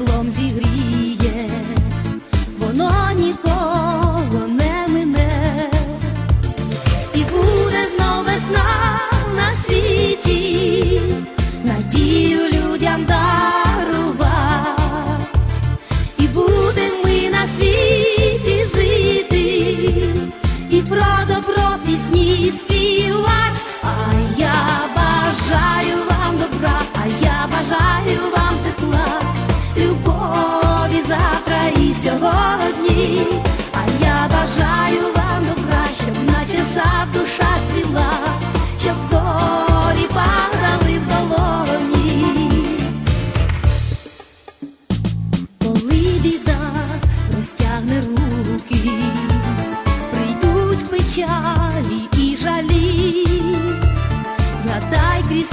теплом зігріє, воно нікого не мине, і буде знов весна на світі, надію людям дарувати, і будем ми на світі жити, і про добро пісні співать. Наче душа цвіла, щоб зорі падали в долоні. Коли біда розтягне руки, прийдуть печалі і жалі, згадай крізь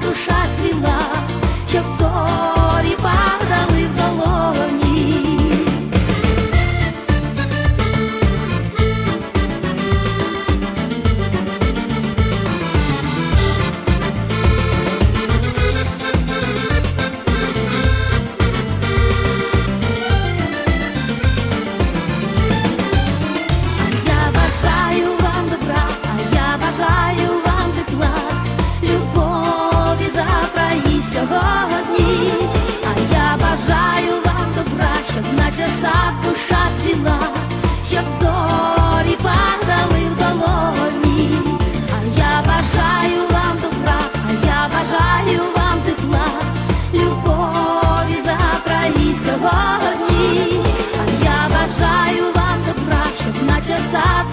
душа цвіла, щоб сьогодні, а я бажаю вам добра, щоб наче сад